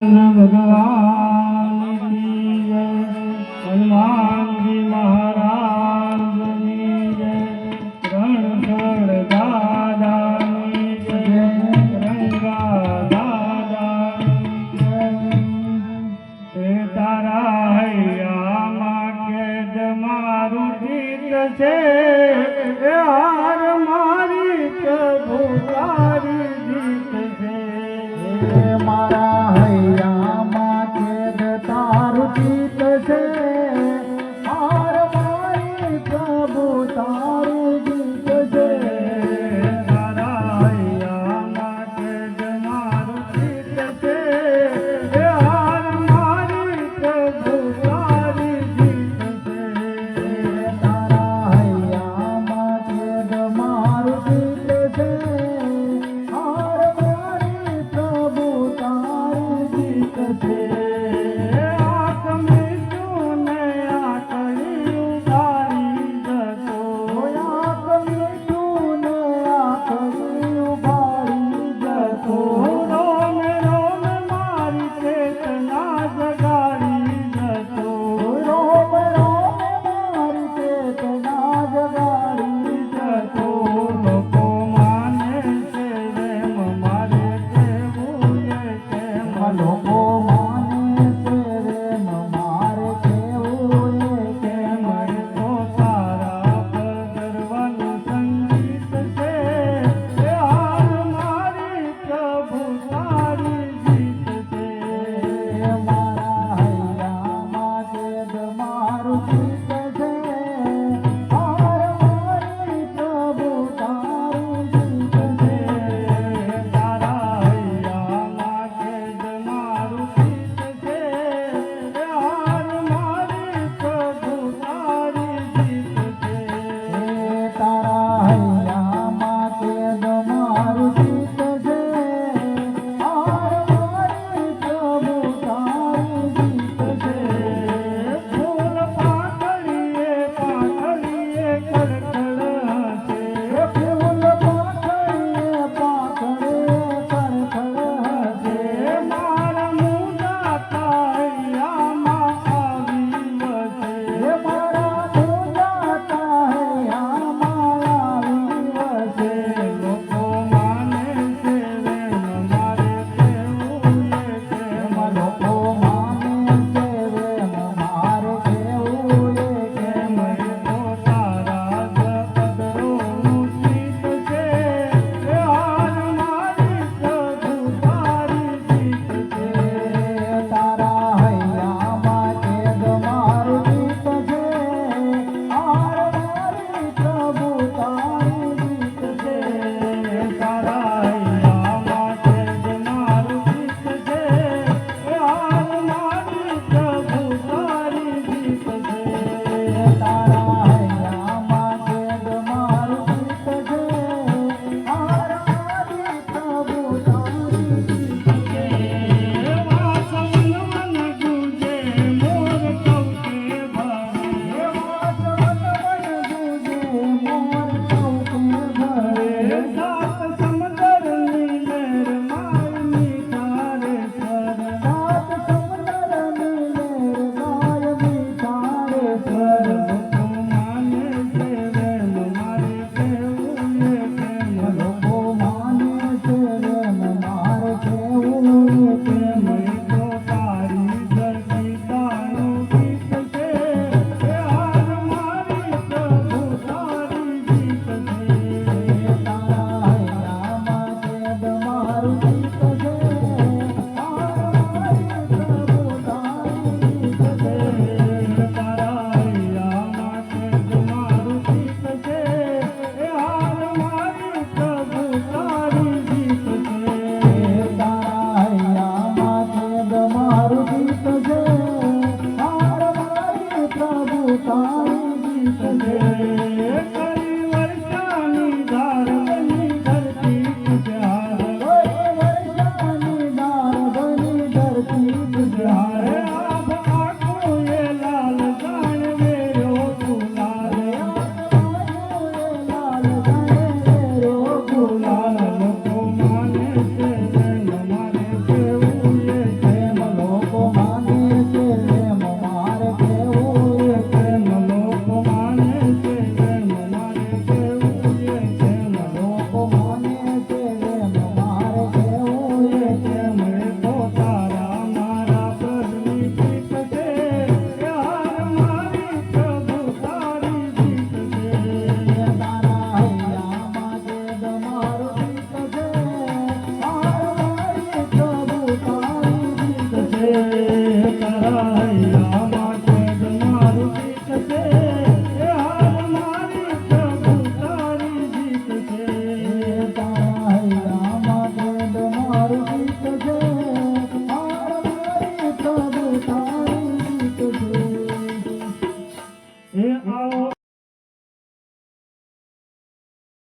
ભગવાન કી જય હનુમાનજી મહારાજની જય રણછોડ દાદાની રંગા દાદાની જય તે તારા હૈયામાં કે જમારું જીત છે હારમાં से no more. Allah.